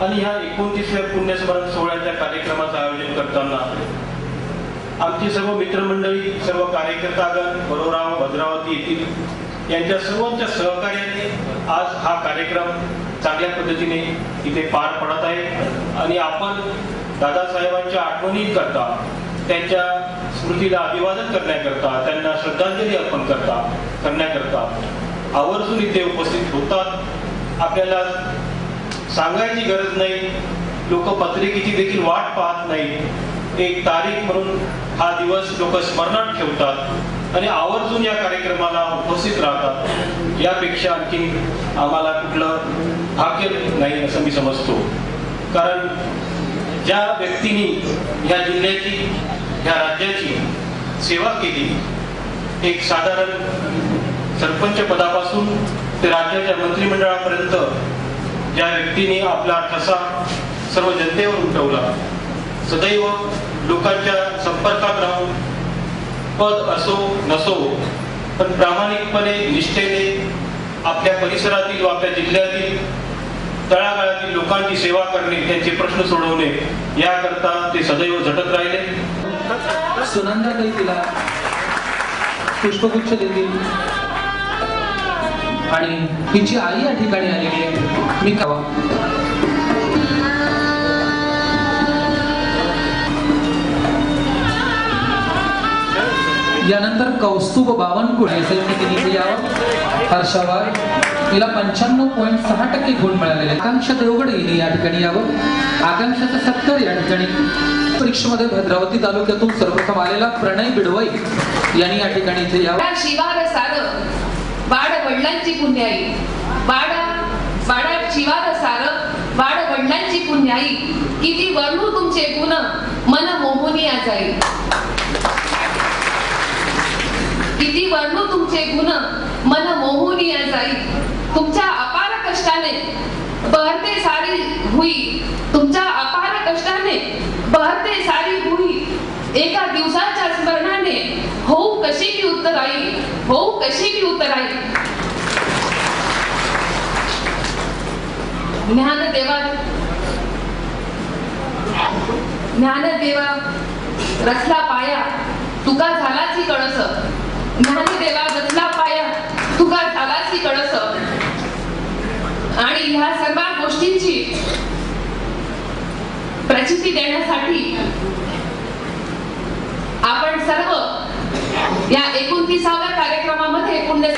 आणि ह्या एकोणतीसव्या पुण्यस्मरण सोहळ्याच्या कार्यक्रमाचं आयोजन करताना आमची सर्व मित्रमंडळी सर्व कार्यकर्तागण बरोराव भद्रावती येथील यांच्या सर्वांच्या सहकार्याने आज हा कार्यक्रम चांगल्या पद्धतीने इथे पार पडत आहे. आणि आपण दादासाहेबांच्या आठवणी करता त्यांच्या स्मृतीला अभिवादन करण्याकरता त्यांना श्रद्धांजली अर्पण करता करण्याकरता आवर्जून इथे उपस्थित होतात. आपल्याला सांगायची गरज नाही. लोक पत्रिकेची देखील वाट पाहत नाही एक तारीख म्हणून हा दिवस लोक स्मरणात ठेवतात आणि आवर्जून या कार्यक्रमाला उपस्थित राहतात. यापेक्षा आणखी आम्हाला कुठलं भाग्य नाही असं मी समजतो. कारण ज्या व्यक्तींनी या जिल्ह्याची या राज्याची सेवा केली एक साधारण सरपंच पदापासून ते राज्याच्या मंत्रिमंडळापर्यंत ज्या व्यक्तीने आपला ठसा सर्व जनतेवर उमटवला सदैव लोकांच्या संपर्कात राहून पद असो नसो पण प्रामाणिकपणे निष्ठेने आपल्या परिसरातील व आपल्या जिल्ह्यातील तळागाळातील लोकांची सेवा करणे त्यांचे प्रश्न सोडवणे याकरता ते सदैव झटत राहिले. सुनंदाताई तिला पुष्पगुच्छ देतील. आणि तिची आई या ठिकाणी आलेली आहे. मी कावा यानंतर कौस्तुभ बावनकुळे असेल एल तिने इथे यावं. हर्षावार तिला पंच्याण्णव पॉईंट सहा टक्के गुण मिळालेले. आकांक्षा देवगडे हिने या ठिकाणी यावं. आकांक्षाचा सत्तर या ठिकाणी. परीक्षेमध्ये भद्रावती तालुक्यातून सर्वप्रथम आलेला प्रणय बिडवई यांनी या ठिकाणी इथे यावं. वाडा वाड वडिलांची पुण्याई. वाडा वाडा शिवार सार वाड वडिलांची पुण्याई. किती वर्णू तुमचे गुण मन मोहनी जाई. किती वर्णू तुमचे गुण मन मोहनी जाई. तुमच्या अपार कष्टाने बहरते सारी हुई. तुमच्या अपार कष्टाने बहरते सारी हुई. एका दिवसाच्या स्मरणाने होऊ कशी की उत्तर आई? होऊ कशी की उत्तर आई? ज्ञानदेवा ज्ञानदेवा रचला पाया तुका झालाच ही कळस. ज्ञानदेवा रचला पाया तुका झालाच ही कळस. आणि ह्या सर्व गोष्टींची प्रचिती देण्यासाठी आपण सर्व या एकोणतीसाव्या कार्यक्रमामध्ये पुण्य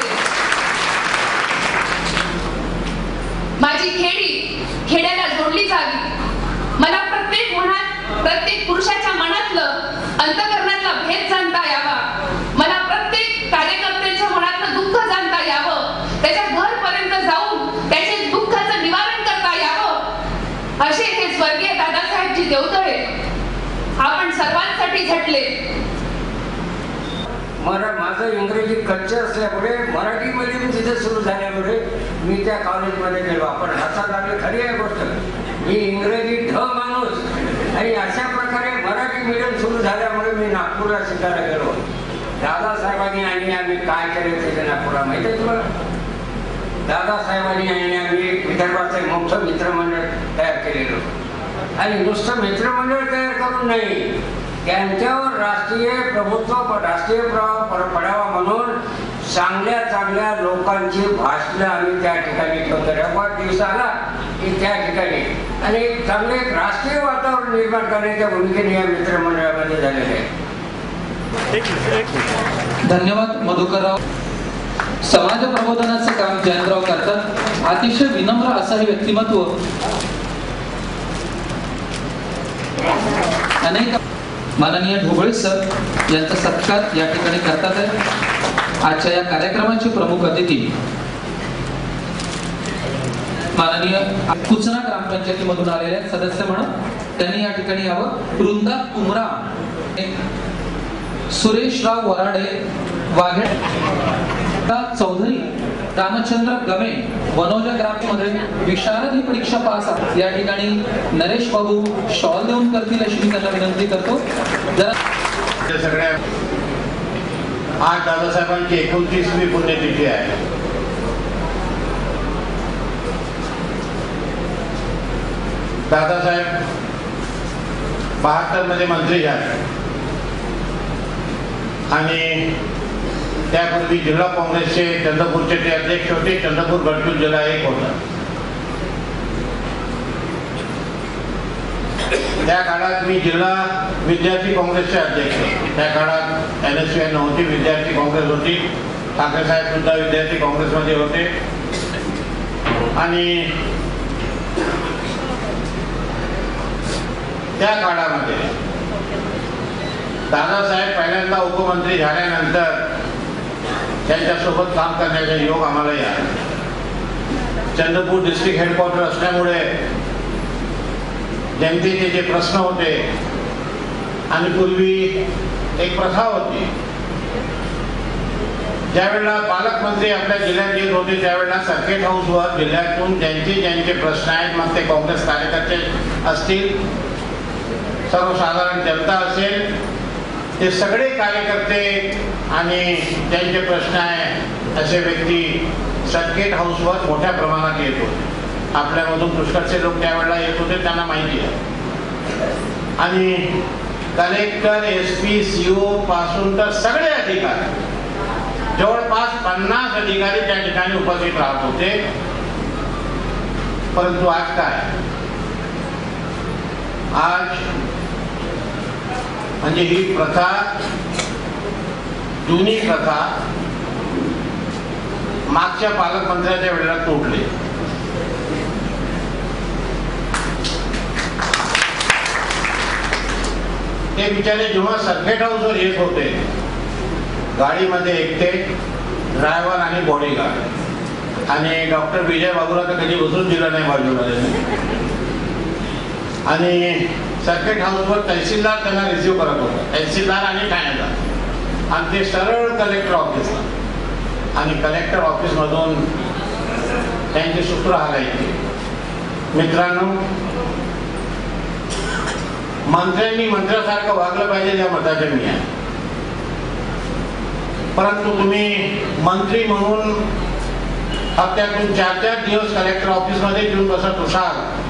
माझी खेडी खेड्याला जोडली जावी. मला प्रत्येक मनात प्रत्येक पुरुषाच्या मनातलं अंतकरणातला भेद जाणून यावा मला प्रत्येक कार्यकर्त्याच्या मनातलं दुःख जाणता यावं त्याच्या घरपर्यंत जाऊन त्याचे दुःखाचं निवारण करता यावं असे हे स्वर्गीय दादासाहेबजी देवतळे आपण सर्वांसाठी झटले. मरा माझं इंग्रजी कच्चे असल्यामुळे मराठी मीडियम तिथे सुरू झाल्यामुळे मी त्या कॉलेजमध्ये गेलो. आपण हसा लागले खरी आहे गोष्ट. मी इंग्रजी ढ माणूस. आणि अशा प्रकारे मराठी मीडियम सुरू झाल्यामुळे मी नागपूरला शिकायला गेलो. दादासाहेबांनी आणि आम्ही काय केले तिथे नागपूरला माहिती आहे तुम्हाला? दादासाहेबांनी आणि आम्ही एक मोठं मित्रमंडळ तयार केलेलं. होतं. आणि नुसतं मित्रमंडळ तयार करून नाही. त्यांच्यावर राष्ट्रीय प्रभुत्व राष्ट्रीय पडावा म्हणून चांगल्या चांगल्या लोकांची भाषणं आम्ही त्या ठिकाणी ठेवतो. रेकॉर्ड दिवस आला की त्या ठिकाणी. आणि एक चांगले एक राष्ट्रीय वातावरण निर्माण करण्याच्या भूमिकेने या मित्रमंडळामध्ये झालेले आहे. धन्यवाद मधुकरराव. समाज प्रबोधनाचं काम जयंतराव करतात. अतिशय विनम्र असं हे व्यक्तिमत्व अनेक माननीय ढोबळे सर यांचा सत्कार या ठिकाणी करतात आहे. आजच्या या कार्यक्रमाचे प्रमुख अतिथी माननीय कुचना ग्रामपंचायतीमधून आलेले सदस्य म्हणून. त्यांनी या ठिकाणी यावं. वृंदा कुमरा सुरेशराव वराडे वाघे चौधरी रामचंद्र गमे मनोज ग्राममध्ये विशारद ही परीक्षा पास आहे या ठिकाणी नरेश बाबू शॉल देऊन करतील अशी मी त्यांना विनंती करतो. जरा सगळ्या आज दादासाहेबांची एकोणतीसवी पुण्यतिथी आहे. दादासाहेब बहात्तरमध्ये मंत्री झाले. आणि त्यापूर्वी जिल्हा काँग्रेसचे चंद्रपूरचे ते अध्यक्ष होते चंद्रपूर गडचिरोली जिल्हा एक होता. त्या काळात मी जिल्हा विद्यार्थी काँग्रेसचे अध्यक्ष. होते. त्या काळात एन एस एन नव्हती विद्यार्थी काँग्रेस होती. ठाकरे साहेब सुद्धा विद्यार्थी काँग्रेसमध्ये होते. आणि त्या काळामध्ये दादासाहेब पहिल्यांदा उपमंत्री झाल्यानंतर त्यांच्यासोबत काम करण्याचा योग आम्हाला या चंद्रपूर डिस्ट्रिक्ट हेडक्वार्टर असल्यामुळे जनतेचे जे प्रश्न होते आणि पूर्वी एक प्रथा होती. ज्यावेळेला पालकमंत्री आपल्या जिल्ह्यात येत होते त्यावेळेला सर्किट हाऊसवर जिल्ह्यातून ज्यांचे ज्यांचे प्रश्न आहेत मग ते काँग्रेस कार्यकर्ते असतील. सर्वसाधारण जनता असेल. ते सगळे कार्यकर्ते आणि त्यांचे प्रश्न आहे असे व्यक्ती सर्किट हाऊसवर मोठ्या प्रमाणात येत. होते आपल्यामधून पुष्कळचे लोक त्यावेळेला येत होते त्यांना माहिती आहे. आणि collector S P C O पासून तर सगळे अधिकारी जवळपास पन्नास अधिकारी त्या ठिकाणी उपस्थित राहत होते. परंतु आज काय? आज म्हणजे ही प्रथा जुनी प्रथा मागच्या पालकमंत्र्याच्या वेळेला तोडली. ते बिचारे जेव्हा सर्किट हाऊसवर येत होते गाडीमध्ये एकटे ड्रायव्हर आणि बॉडीगार्ड आणि डॉक्टर विजय बाबूला तर कधी बसून दिलं नाही बाजूला. आणि सर्किट हाऊसवर तहसीलदार त्यांना रिसिव्ह करत होता. तहसीलदार आणि ठाण्याचा आणि ते सरळ कलेक्टर ऑफिसला आणि कलेक्टर ऑफिसमधून त्यांचे सूत्र हालायची मित्रांनो मंत्र्यांनी मंत्र्यासारखं वागलं पाहिजे त्या मताचे मी आहे. परंतु तुम्ही मंत्री म्हणून हप्त्यातून चार चार दिवस कलेक्टर ऑफिसमध्ये येऊन बसत असाल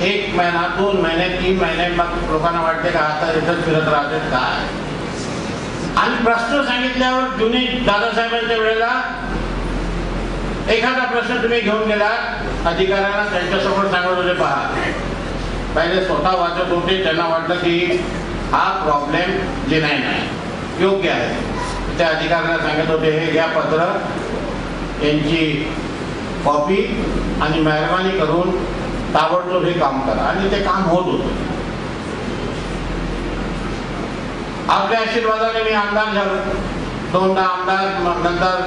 एक महिना दोन महिने तीन महिने मग लोकांना वाटते का आता इथंच फिरत राहते काय आणि प्रश्न सांगितल्यावर जुनी दादासाहेबांच्या वेळेला एखादा प्रश्न तुम्ही घेऊन गेला अधिकाऱ्यांना त्यांच्यासमोर सांगत होते पहा पहिले स्वतः वाचत होते त्यांना वाटलं की हा प्रॉब्लेम जे नाही नाही योग्य आहे. त्या अधिकाऱ्यांना सांगत होते हे घ्या पत्र यांची कॉपी आणि मेहरबानी करून ताबडतोब हे काम करा. आणि ते काम होत होतं. आपल्या आशीर्वादाने मी आमदार झालो. दोनदा आमदार नंतर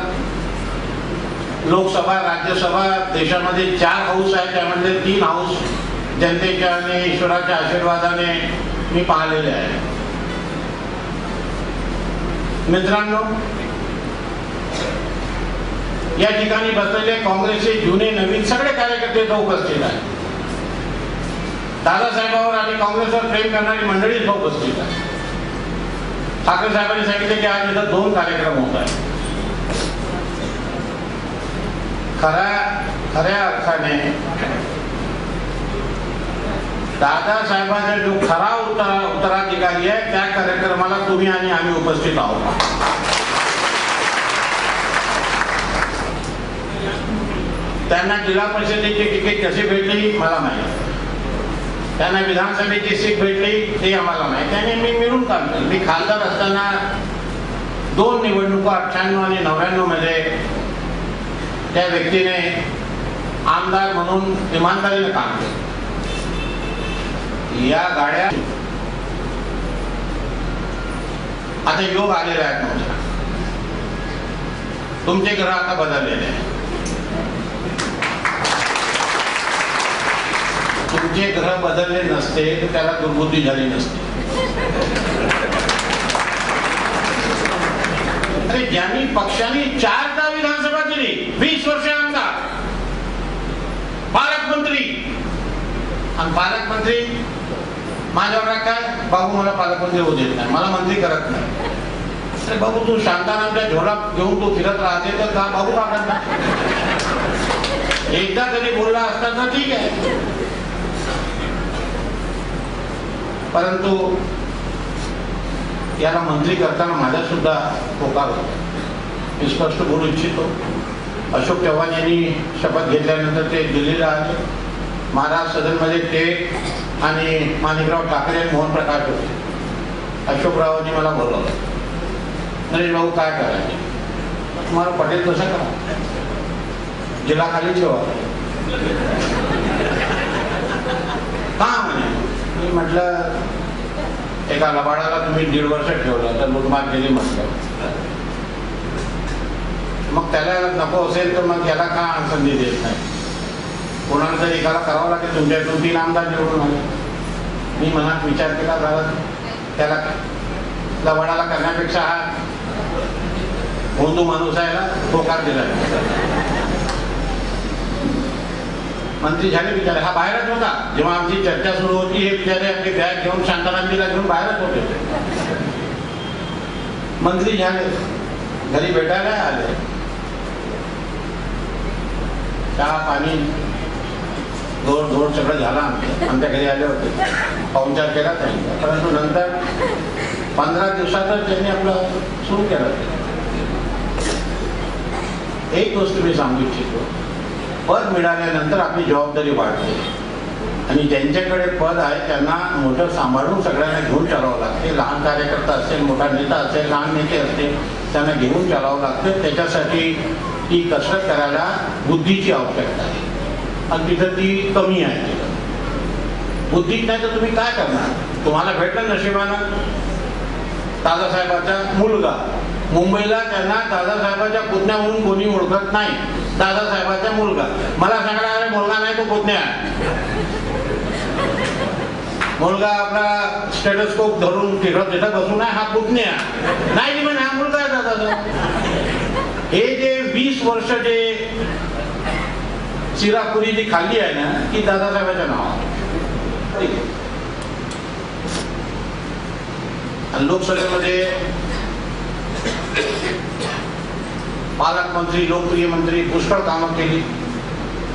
लोकसभा राज्यसभा देशामध्ये चार हाऊस आहेत त्यामध्ये तीन हाऊस जनतेच्या आणि ईश्वराच्या आशीर्वादाने मी पाहिलेले आहे मित्रांनो या ठिकाणी बसलेले काँग्रेसचे जुने नवीन सगळे कार्यकर्ते इथं उपस्थित आहेत. दादासाहेबांवर आणि काँग्रेसवर प्रेम करणारी मंडळी उपस्थित आहे. ठाकरे साहेबांनी सांगितले की आज इथं दोन कार्यक्रम होत आहेत. खऱ्या खऱ्या अर्थाने दादासाहेबांचा जो खरा उत्तरा उत्तराधिकारी आहे त्या कार्यक्रमाला तुम्ही आणि आम्ही उपस्थित आहोत. त्यांना जिल्हा परिषदेची तिकीट कशी भेटली मला माहिती त्यांना विधानसभेची सीट भेटली ते आम्हाला माहिती आणि मी मिळून काम केलं मी खासदार असताना दोन निवडणुका अठ्ठ्याण्णव आणि नव्याण्णवमध्ये त्या व्यक्तीने आमदार म्हणून इमानदारीने काम केलं. या गाड्या आता योग आलेले आहेत तुमच्या तुमचे ग्रह आता बदललेले आहेत. म्हणजे तुमचे ग्रह बदलले नसते तर त्याला दुर्बुद्धी झाली नसते. अरे ज्यांनी पक्षाने चारदा विधानसभा केली वीस वर्ष आमदार पालकमंत्री. आणि पालकमंत्री माझ्यावर काय? बाबू मला पालकमंत्री होऊ देत नाही. मला मंत्री करत नाही. अरे बाबू तू शांतारामच्या झोला घेऊन तू फिरत राहते तर का? बाबू काढत एकदा कधी बोलला असताना ठीक आहे. परंतु याला मंत्री करताना माझा सुद्धा होकार होता. मी स्पष्ट बोलू इच्छितो. अशोक चव्हाण यांनी शपथ घेतल्यानंतर ते दिल्लीला आले. महाराज सदनमध्ये ते आणि माणिकराव ठाकरे आणि मोहन प्रकाश होते. अशोकरावांनी मला बोलवलं. नरेश भाऊ काय करायचे? तुम्हाला पटेल तसं करा जिल्हा खाली ठेवा का म्हणे मी म्हटलं एका लबाडाला तुम्ही दीड वर्ष ठेवलं तर लुटमार केली म्हटलं. मग त्याला नको असेल तर मग याला का संधी देत नाही? कोणाला तरी एकाला करावं लागेल तुमच्या दोन तीन आमदार निवडून आले. मी मनात विचार केला कारण त्याला लबाडाला करण्यापेक्षा हा हिंदू माणूस आहे ना होकार दिला मंत्री झाले बिचारे. हा बाहेरच होता. जेव्हा आमची चर्चा सुरू होती हे बिचारे आपली बॅग घेऊन शांतारामजीला घेऊन बाहेरच होते. मंत्री झाले. घरी भेटायला आले. चहा पाणी दोन धोड सगळं झालं आमच्या घरी आले होते. पाहुणचार केला त्यांनी. परंतु नंतर पंधरा दिवसातच त्यांनी आपलं सुरू केलं. एक गोष्ट मी सांगू इच्छितो. पद मिळाल्यानंतर आपली जबाबदारी वाढते. आणि ज्यांच्याकडे पद आहे त्यांना मोठं सांभाळून सगळ्यांना घेऊन चालावं लागते. लहान कार्यकर्ता असेल मोठा नेता असेल लहान नेते असतील त्यांना घेऊन चालावं लागतं. त्याच्यासाठी ती कसरत करायला बुद्धीची आवश्यकता आहे. आणि तिथं ती कमी आहे. तिथं बुद्धीत नाही तर तुम्ही काय करणार? तुम्हाला भेटलं नशिबानं. दादासाहेबाचा मुलगा. मुंबईला त्यांना दादासाहेबाच्या पुतण्या म्हणून कोणी ओळखत नाही. दादासाहेबाचा मुलगा. मला सांगणार अरे मुलगा नाही तो पुतण्या. मुलगा आपला स्टेटस्कोप धरून तिथं तिथं बसून आहे हा पुतण्या. नाही ती म्हणे हा मुलगा आहे दादाचा. हे जे वीस वर्ष जे चिरापुरी जी खाल्ली आहे ना ती दादासाहेबाच्या नावा आणि लोकसभेमध्ये पालकमंत्री लोकप्रिय मंत्री पुष्कळ कामं केली.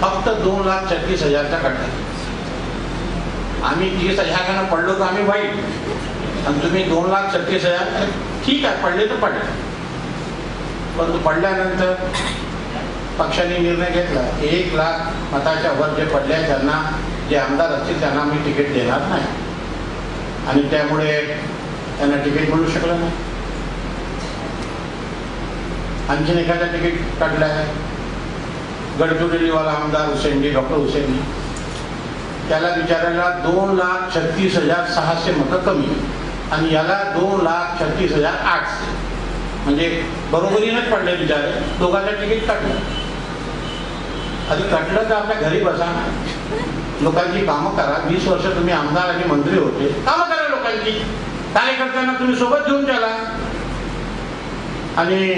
फक्त दोन लाख छत्तीस हजारचा खड्डा आम्ही तीस हजारानं पडलो तर आम्ही वाईट. आणि तुम्ही दोन लाख छत्तीस हजार ठीक आहे पडले तर पडले. परंतु पडल्यानंतर पक्षाने निर्णय घेतला एक लाख मताच्या वर जे पडले त्यांना जे आमदार असतील त्यांना आम्ही तिकीट देणार नाही. आणि त्यामुळे त्यांना तिकीट मिळू शकलं नाही. आणखीन एखादा तिकीट काढलं आहे. गडचिरोलीवाला आमदार हुसेंडी डॉक्टर हुसेंडी त्याला विचारायला दोन लाख छत्तीस हजार सहाशे मतं कमी आणि याला दोन लाख छत्तीस हजार आठशे. म्हणजे बरोबरीनंच पडले विचार दोघांचं तिकीट काढलं. आधी कटलं तर आपल्या घरी बसा. लोकांची कामं करा. वीस वर्ष तुम्ही आमदार आणि मंत्री होते. कामं करा लोकांची. कार्यकर्त्यांना तुम्ही सोबत घेऊन चला. आणि